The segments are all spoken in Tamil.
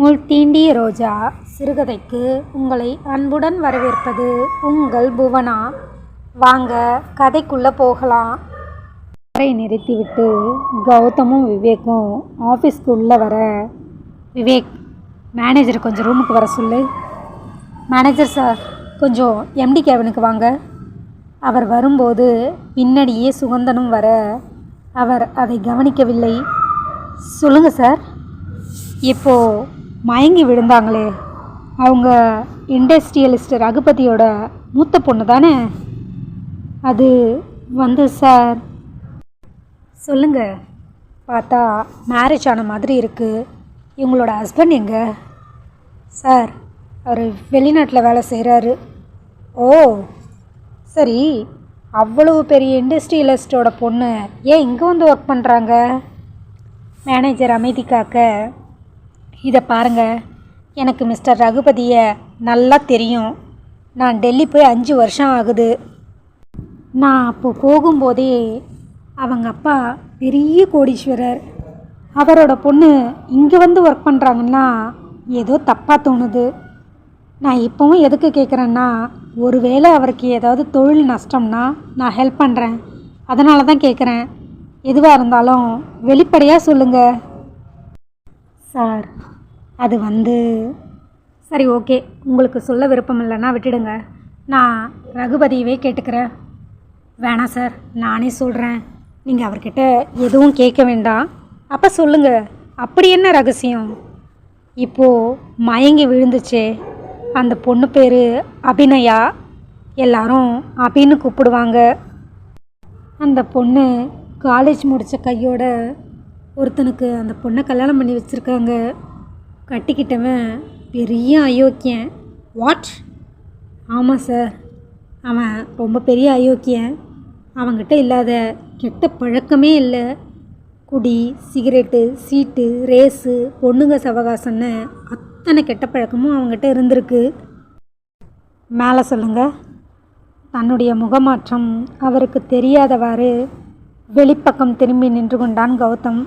முள் தீண்டிய ரோஜா சிறுகதைக்கு உங்களை அன்புடன் வரவேற்பது உங்கள் புவனா. வாங்க கதைக்குள்ளே போகலாம். காரை நிறுத்திவிட்டு கௌதமும் விவேக்கும் ஆஃபீஸ்க்கு உள்ளே வர. விவேக் மேனேஜர் கொஞ்சம் ரூமுக்கு வர சொல்லு. மேனேஜர் சார் கொஞ்சம் எம்டி கேபினுக்கு வாங்க. அவர் வரும்போது பின்னாடியே சுகந்தனும் வர. அவர் அதை கவனிக்கவில்லை. சொல்லுங்கள் சார் இப்போது மயங்கி விழுந்தாங்களே. அவங்க இண்டஸ்ட்ரியலிஸ்ட் ரகுபதியோட மூத்த பொண்ணு தானே? அது வந்து சார் சொல்லுங்க. பார்த்தா மேரேஜ் ஆன மாதிரி இருக்குது இவங்களோட ஹஸ்பண்ட் எங்க? சார் அவர் வெளிநாட்டில் வேலை செய்கிறாரு ஓ சரி. அவ்வளவு பெரிய இண்டஸ்ட்ரியலிஸ்டோட பொண்ணு ஏன் இங்கே வந்து ஒர்க் பண்ணுறாங்க மேனேஜர் அமைதி காக்க இதை பாருங்க. எனக்கு மிஸ்டர் ரகுபதியை நல்லா தெரியும். நான் டெல்லி போய் அஞ்சு வருஷம் ஆகுது. நான் அப்போ போகும்போதே அவங்க அப்பா பெரிய கோடீஸ்வரர். அவரோட பொண்ணு இங்கே வந்து ஒர்க் பண்ணுறாங்கன்னா ஏதோ தப்பாக தோணுது. நான் இப்போவும் எதுக்கு கேட்குறேன்னா ஒருவேளை அவருக்கு ஏதாவது தொழில் நஷ்டம்னா நான் ஹெல்ப் பண்ணுறேன் அதனால தான் கேட்குறேன் எதுவாக இருந்தாலும் வெளிப்படையாக சொல்லுங்கள் சார் அது வந்து சரி ஓகே. உங்களுக்கு சொல்ல விருப்பம் இல்லைன்னா விட்டுடுங்க. நான் ரகுபதியவே கேட்டுக்கிறேன். வேணாம் சார் நானே சொல்கிறேன் நீங்கள் அவர்கிட்ட எதுவும் கேட்க வேண்டாம். அப்போ சொல்லுங்கள் அப்படி என்ன ரகசியம்? இப்போது மயங்கி விழுந்துச்சே. அந்த பொண்ணு பேர் அபிநயா. எல்லாரும் அபின்னு கூப்பிடுவாங்க. அந்த பொண்ணு காலேஜ் முடித்த கையோட ஒருத்தனுக்கு அந்த பொண்ணை கல்யாணம் பண்ணி வச்சுருக்காங்க. கட்டிக்கிட்டவன் பெரிய அயோக்கியன். வாட் ஆமாம் சார் அவன் ரொம்ப பெரிய அயோக்கியன். அவன்கிட்ட இல்லாத கெட்ட பழக்கமே இல்லை. குடி சிகரெட்டு சீட்டு ரேஸு பொண்ணுங்க சவகாசம்னு அத்தனை கெட்ட பழக்கமும் அவங்ககிட்ட இருந்திருக்கு. மேலே சொல்லுங்கள் தன்னுடைய முகமாற்றம் அவருக்கு தெரியாதவாறு வெளிப்பக்கம் திரும்பி நின்று கொண்டான் கௌதம்.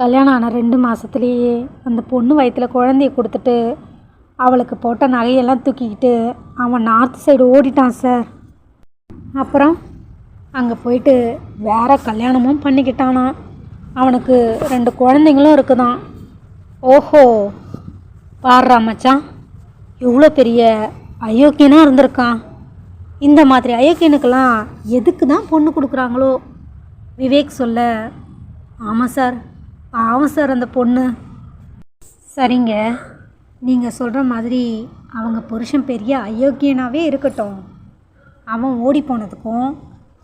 கல்யாணம் ஆன ரெண்டு மாதத்துலேயே அந்த பொண்ணு வயிற்றில் குழந்தைய கொடுத்துட்டு அவளுக்கு போட்ட நகையெல்லாம் தூக்கிக்கிட்டு அவன் நார்த் சைடு ஓடிட்டான் சார் அப்புறம் அங்கே போயிட்டு வேற கல்யாணமும் பண்ணிக்கிட்டானா. அவனுக்கு ரெண்டு குழந்தைங்களும் இருக்குதான். ஓஹோ பாடுறா மச்சான். எவ்வளோ பெரிய அயோக்கியனாக இருந்திருக்கான். இந்த மாதிரி அயோக்கியனுக்கெல்லாம் எதுக்கு தான் பொண்ணு கொடுக்குறாங்களோ? விவேக் சொல்ல ஆமாம் சார் பாவம் சார் அந்த பொண்ணு. சரிங்க. நீங்கள் சொல்கிற மாதிரி அவங்க புருஷன் பெரிய அயோக்கியனாகவே இருக்கட்டும். அவன் ஓடி போனதுக்கும்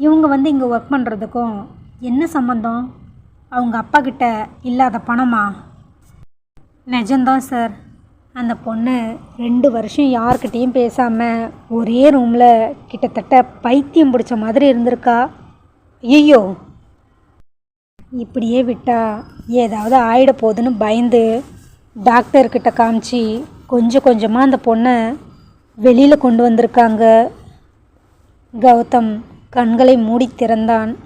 இவங்க வந்து இங்கே ஒர்க் பண்ணுறதுக்கும் என்ன சம்மந்தம் அவங்க அப்பா கிட்ட இல்லாத பணமா? நிஜம்தான் சார். அந்த பொண்ணு ரெண்டு வருஷம் யார்கிட்டேயும் பேசாமல் ஒரே ரூமில் கிட்டத்தட்ட பைத்தியம் பிடிச்ச மாதிரி இருந்திருக்கா. ஐயோ இப்படியே விட்டால் ஏதாவது ஆயிட போகுதுன்னு பயந்து டாக்டர்கிட்ட காமிச்சு கொஞ்சம் கொஞ்சமாக அந்த பொண்ணை வெளியில் கொண்டு வந்திருக்காங்க. கௌதம் கண்களை மூடி திறந்தான்.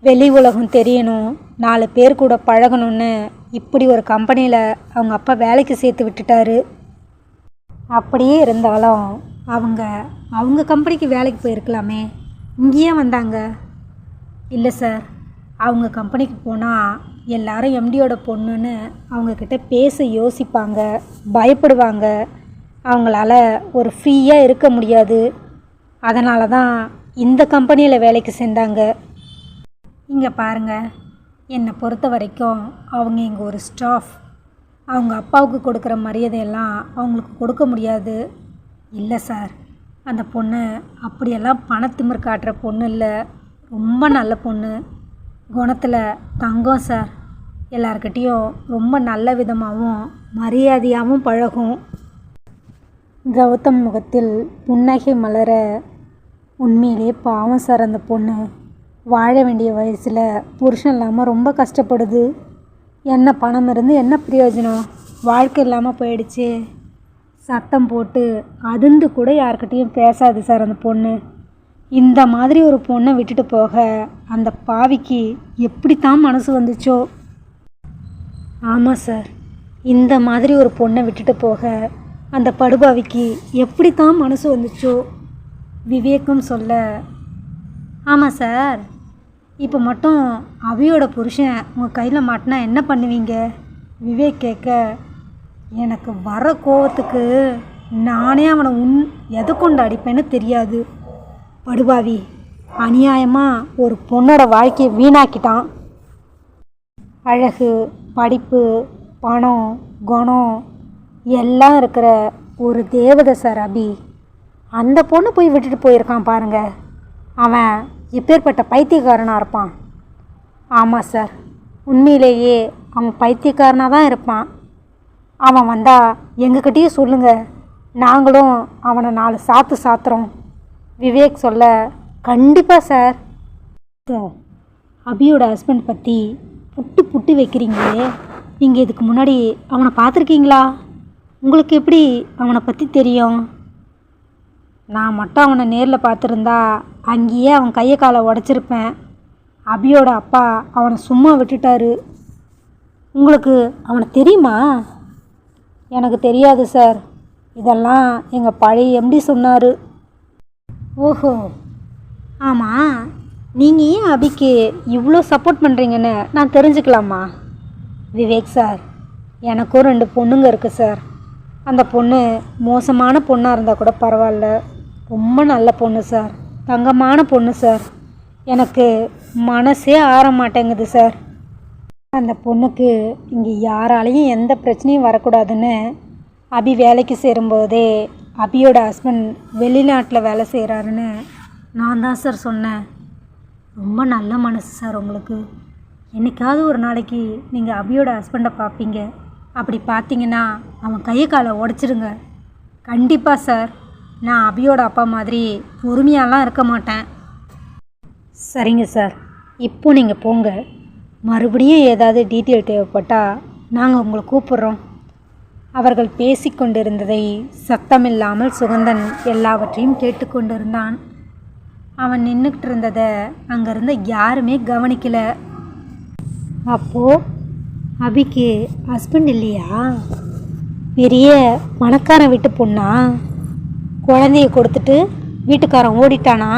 வெளி உலகம் தெரியணும் நாலு பேர் கூட பழகணும்னு இப்படி ஒரு கம்பெனியில் அவங்க அப்பா வேலைக்கு சேர்த்து விட்டுட்டாரு. அப்படியே இருந்தாலும் அவங்க அவங்க கம்பெனிக்கு வேலைக்கு போயிருக்கலாமே. இங்கேயே வந்தாங்க. இல்லை சார். அவங்க கம்பெனிக்கு போனால் எல்லாரும் எம்டியோட பொண்ணுன்னு அவங்கக்கிட்ட பேச யோசிப்பாங்க பயப்படுவாங்க. அவங்களால ஒரு ஃப்ரீயாக இருக்க முடியாது. அதனால தான் இந்த கம்பெனியில் வேலைக்கு சேர்ந்தாங்க. இங்கே பாருங்கள் என்னை பொறுத்த வரைக்கும் அவங்க இங்கே ஒரு ஸ்டாஃப் அவங்க அப்பாவுக்கு கொடுக்குற மரியாதையெல்லாம் அவங்களுக்கு கொடுக்க முடியாது. இல்லை சார் அந்த பொண்ணு அப்படியெல்லாம் பணத்திமிர் காட்டுற பொண்ணு இல்லை. ரொம்ப நல்ல பொண்ணு. குணத்தில் தங்கம் சார் எல்லார்கிட்டேயும் ரொம்ப நல்ல விதமாகவும் மரியாதையாகவும் பழகும். கௌதம் முகத்தில் புன்னகை மலர உண்மையிலே பாவம் சார் அந்த பொண்ணு. வாழ வேண்டிய வயசில் புருஷன் இல்லாமல் ரொம்ப கஷ்டப்படுது. என்ன பணம் இருந்து என்ன பிரயோஜனம்? வாழ்க்கை இல்லாமல் போயிடுச்சு. சத்தம் போட்டு அதிர்ந்து கூட யார்கிட்டேயும் பேசாது சார் அந்த பொண்ணு. இந்த மாதிரி ஒரு பொண்ணை விட்டுட்டு போக அந்த பாவிக்கு எப்படித்தான் மனசு வந்துச்சோ? ஆமாம் சார். இந்த மாதிரி ஒரு பொண்ணை விட்டுட்டு போக அந்த படுபாவிக்கு எப்படி தான் மனசு வந்துச்சோ? விவேக்கும் சொல்ல. ஆமாம் சார். இப்போ மட்டும் அவியோட புருஷன் உங்கள் கையில் மாட்டினா என்ன பண்ணுவீங்க? விவேக் கேட்க எனக்கு வர கோவத்துக்கு நானே அவனை உன் எதை கொண்டு அடிப்பேன்னு தெரியாது. படுபாவி. அநியாயமாக ஒரு பொண்ணோட வாழ்க்கையை வீணாக்கிட்டான். அழகு படிப்பு பணம் குணம் எல்லாம் இருக்கிற ஒரு தேவதை சார் அபி அந்த பொண்ணு போய் விட்டுட்டு போயிருக்கான் பாருங்க. அவன் எப்பேற்பட்ட பைத்தியக்காரனாக இருப்பான்? ஆமாம் சார். உண்மையிலேயே அவன் பைத்தியக்காரனாக தான் இருப்பான். அவன் வந்தால் எங்ககிட்டயே சொல்லுங்கள் நாங்களும் அவனை நாலு சாத்து சாத்துறோம். விவேக் சொல்ல கண்டிப்பாக சார். சார் அபியோட ஹஸ்பண்ட் பற்றி புட்டு புட்டு வைக்கிறீங்களே நீங்கள் இதுக்கு முன்னாடி அவனை பார்த்துருக்கீங்களா? உங்களுக்கு எப்படி அவனை பற்றி தெரியும்? நான் மட்டும் அவனை நேரில் பார்த்துருந்தா அங்கேயே அவன் கையை காலை உடச்சிருப்பேன். அபியோட அப்பா அவனை சும்மா விட்டுட்டாரு. உங்களுக்கு அவனை தெரியுமா? எனக்கு தெரியாது சார். இதெல்லாம் எங்கள் பழைய எம்டி சொன்னார். ஓஹோ. ஆமாம் நீங்கள் ஏன் அபிக்கு இவ்வளோ சப்போர்ட் பண்ணுறீங்கன்னு நான் தெரிஞ்சுக்கலாமா? விவேக் சார் எனக்கும் ரெண்டு பொண்ணுங்க இருக்குது சார். அந்த பொண்ணு மோசமான பொண்ணாக இருந்தால் கூட பரவாயில்ல. ரொம்ப நல்ல பொண்ணு சார். தங்கமான பொண்ணு சார். எனக்கு மனசே ஆற மாட்டேங்குது சார். அந்த பொண்ணுக்கு இங்கே யாராலையும் எந்த பிரச்சனையும் வரக்கூடாதுன்னு அபி வேலைக்கு சேரும்போதே அபியோட ஹஸ்பண்ட் வெளிநாட்டில் வேலை செய்கிறாருன்னு நான் தான் சார் சொன்னேன். ரொம்ப நல்ல மனசு சார் உங்களுக்கு. என்னைக்காவது ஒரு நாளைக்கு நீங்கள் அபியோட ஹஸ்பண்டை பார்ப்பீங்க அப்படி பார்த்தீங்கன்னா அவன் கையை காலை உடச்சிடுங்க கண்டிப்பாக சார் நான் அபியோட அப்பா மாதிரி பொறுமையாலாம் இருக்க மாட்டேன். சரிங்க சார் இப்போ நீங்கள் போங்க. மறுபடியும் ஏதாவது டீட்டெயில் தேவைப்பட்டால் நாங்கள் உங்களை கூப்பிட்றோம். அவர்கள் பேசிக்கொண்டிருந்ததை சத்தமில்லாமல் சுகந்தன் எல்லாவற்றையும் கேட்டுக்கொண்டிருந்தான். அவன் நின்றுக்கிட்டு இருந்ததை அங்கேருந்து யாருமே கவனிக்கல. அப்போது அபிக்கு ஹஸ்பண்ட் இல்லையா? பெரிய பணக்காரன் வீட்டு பொண்ணா? குழந்தைய கொடுத்துட்டு வீட்டுக்காரன் ஓடிட்டானா?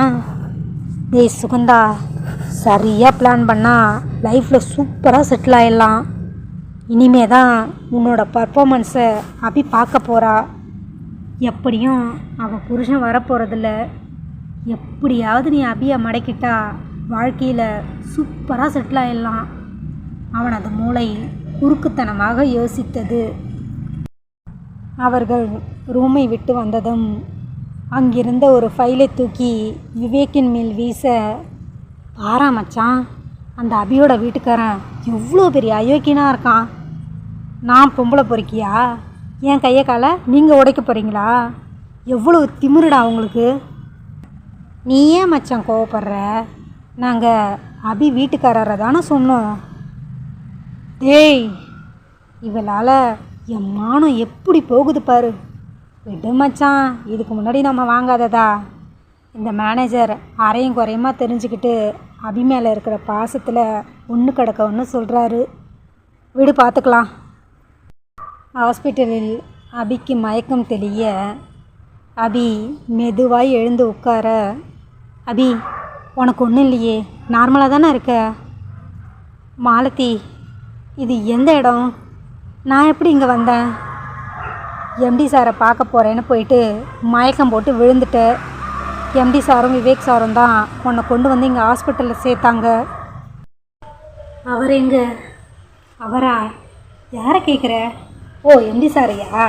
டேய் சுகந்தா சரியாக பிளான் பண்ணால் லைஃப்பில் சூப்பராக செட்டில் ஆகிடலாம் இனிமே தான் உன்னோட பர்ஃபாமன்ஸை அபி பார்க்க போகிறா எப்படியும் அவள் புருஷன் வரப்போகிறதில்ல எப்படியாவது நீ அபியை மடக்கிட்டா வாழ்க்கையில் சூப்பராக செட்டில் ஆகிடலாம் அவனது மூளை குறுக்குத்தனமாக யோசித்தது. அவர்கள் ரூமை விட்டு வந்ததும் அங்கிருந்த ஒரு ஃபைலை தூக்கி விவேக்கின் மேல் வீச பாரா மச்சான் அந்த அபியோட வீட்டுக்காரன் எவ்வளோ பெரிய அயோக்கியனாக இருக்கான். நான் பொம்பளை பொறுக்கியா? என் கையை காலை நீங்கள் உடைக்க போகிறீங்களா எவ்வளோ திமிருடா உங்களுக்கு. நீ ஏன் மச்சான் கோவப்படுற? நாங்கள் அபி வீட்டுக்காரரை தானே சொன்னோம். டேய் இவளால் என் மானம் எப்படி போகுது பாரு. விடு மச்சான் இதுக்கு முன்னாடி நம்ம வாங்காததா? இந்த மேனேஜர் அரையும் குறையுமா தெரிஞ்சுக்கிட்டு அபி மேலே இருக்கிற பாசத்தில் ஒன்று கிடக்க ஒன்று சொல்கிறாரு விடு பார்த்துக்கலாம் ஹாஸ்பிட்டலில் அபிக்கு மயக்கம் தெளிய அபி மெதுவாய் எழுந்து உட்கார அபி உனக்கு ஒன்றும் இல்லையே. நார்மலாக தானே இருக்க? மாலதி இது எந்த இடம்? நான் எப்படி இங்கே வந்தேன்? எம்டி சாரை பார்க்க போகிறேன்னு போயிட்டு மயக்கம் போட்டு விழுந்துட்டேன். எம்டி சாரும் விவேக் சாரும் தான் உன்னை கொண்டு வந்து இங்கே ஹாஸ்பிட்டலில் சேர்த்தாங்க. அவர் எங்க? அவரா? யாரை கேட்குற ஓ எம்டி சாரையா?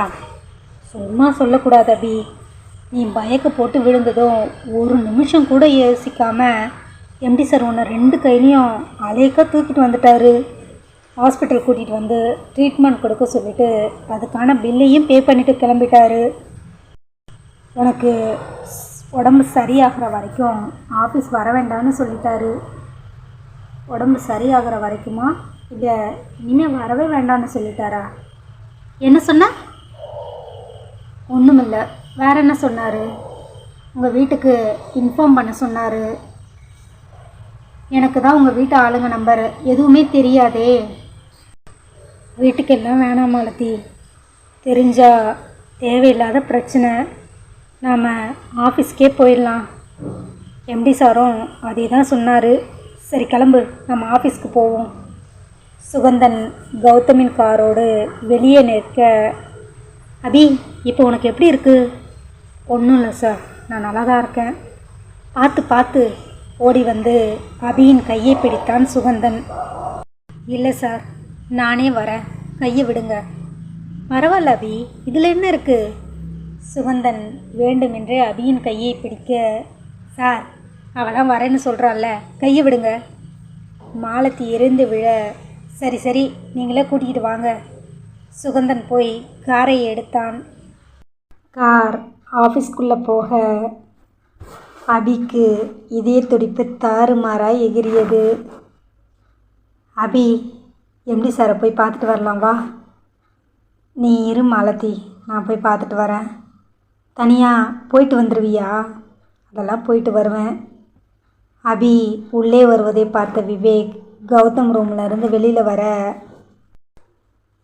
சும்மா சொல்லக்கூடாது அபி. நீ பயக்க போட்டு விழுந்ததும் ஒரு நிமிஷம் கூட யோசிக்காமல் எம்டி சார் உன்னை ரெண்டு கையிலையும் அலேக்கா தூக்கிட்டு வந்துட்டாரு. ஹாஸ்பிட்டல் கூட்டிகிட்டு வந்து ட்ரீட்மெண்ட் கொடுக்க சொல்லிவிட்டு அதுக்கான பில்லையும் பே பண்ணிவிட்டு கிளம்பிட்டாரு. உனக்கு உடம்பு சரியாகிற வரைக்கும் ஆஃபீஸ் வர வேண்டாம்னு சொல்லிட்டாரு. உடம்பு சரியாகிற வரைக்குமா? இல்லை இனிமேல் வரவே வேண்டாம்னு சொல்லிட்டாரா? என்ன சொன்ன? ஒன்றுமில்லை வேறு என்ன சொன்னார்? உங்கள் வீட்டுக்கு இன்ஃபார்ம் பண்ண சொன்னார். எனக்கு தான் உங்கள் வீட்டு ஆளுங்க நம்பர் எதுவுமே தெரியாதே. வீட்டுக்கெல்லாம் வேணாம் மாலத்தி தெரிஞ்சால் தேவையில்லாத பிரச்சனை. நாம் ஆஃபீஸ்க்கே போயிடலாம். எம்டி சாரும் அதே தான் சொன்னார். சரி கிளம்பு. நம்ம ஆஃபீஸ்க்கு போவோம். சுகந்தன் கௌதமின் காரோடு வெளியே நிற்க அபி இப்போ உனக்கு எப்படி இருக்குது ஒன்றும் இல்லை சார். நான் நல்லா தான் இருக்கேன். பார்த்து பார்த்து ஓடி வந்து அபியின் கையை பிடித்தான் சுகந்தன். இல்லை சார். நானே வரேன். கையை விடுங்க. பரவாயில்ல அபி. இதில் என்ன இருக்குது சுகந்தன் வேண்டுமென்றே அபியின் கையை பிடிக்க சார் அவெல்லாம் வரேன்னு சொல்கிறாள்ல கையை விடுங்க. மாலத்தி எரிந்து விழ சரி சரி நீங்களே கூட்டிகிட்டு வாங்க. சுகந்தன் போய் காரை எடுத்தான். கார் ஆஃபீஸ்க்குள்ளே போக அபிக்கு இதய துடிப்பு தாறுமாறாய் எகிரியது அபி எம்டி சாரை போய் பார்த்துட்டு வரலாம் வா. நீ இரு மாலத்தி நான் போய் பார்த்துட்டு வரேன். தனியாக போயிட்டு வந்துடுவியா அதெல்லாம் போயிட்டு வருவேன். அபி உள்ளே வருவதை பார்த்த விவேக் கௌதம் ரூமில் இருந்து வெளியில் வர.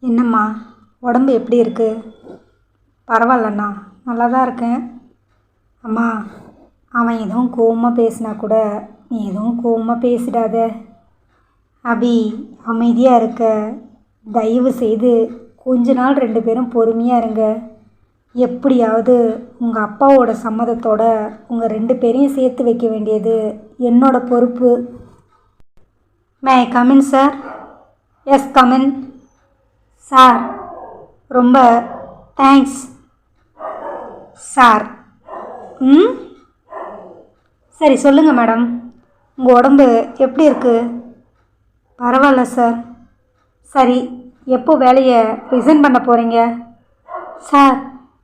என்னம்மா உடம்பு எப்படி இருக்குது பரவாயில்லண்ணா நல்லா தான் இருக்கேன். அம்மா அவன் எதுவும் கோவமாக பேசினா கூட நீ எதுவும் கோவமாக பேசிடாத. அபி அமைதியாக இருக்க. தயவு செய்து கொஞ்ச நாள் ரெண்டு பேரும் பொறுமையாக இருங்க. எப்படியாவது உங்கள் அப்பாவோட சம்மதத்தோட உங்கள் ரெண்டு பேரையும் சேர்த்து வைக்க வேண்டியது என்னோட பொறுப்பு. May come in sir yes come in sir ரொம்ப தேங்க்ஸ் சார் ம்? சரி சொல்லுங்கள் மேடம் உங்கள் உடம்பு எப்படி இருக்குது பரவாயில்ல சார் சரி எப்போ வேலையை ரிசைன் பண்ண போகிறீங்க சார்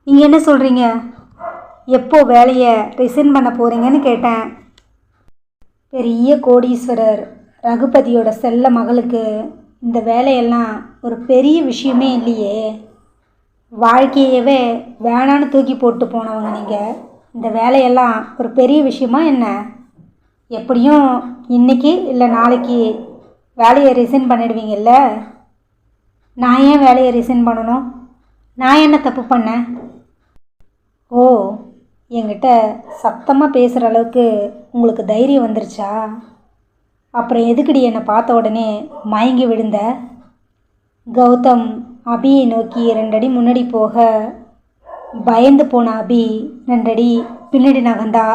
நீங்கள் என்ன சொல்கிறீங்க எப்போ வேலையை ரிசைன் பண்ண போகிறீங்கன்னு கேட்டேன். பெரிய கோடீஸ்வரர் ரகுபதியோட செல்ல மகளுக்கு இந்த வேலையெல்லாம் ஒரு பெரிய விஷயமே இல்லையே. வாழ்க்கையவே வேணான்னு தூக்கி போட்டு போனவங்க நீங்கள் இந்த வேலையெல்லாம் ஒரு பெரிய விஷயமா என்ன? எப்படியும் இன்றைக்கி இல்லை நாளைக்கு வேலையை ரிசைன் பண்ணிடுவீங்கல்ல? நான் ஏன் வேலையை ரிசைன் பண்ணணும்? நான் என்ன தப்பு பண்ணேன்? ஓ என்கிட்ட சத்தமாக பேசுகிற அளவுக்கு உங்களுக்கு தைரியம் வந்துருச்சா? அப்புறம் எதுக்குடி என்னை பார்த்த உடனே மயங்கி விழுந்த? கௌதம் அபியை நோக்கி ரெண்டடி முன்னாடி போக பயந்து போன அபி ரெண்டடி பின்னாடி நகர்ந்தா.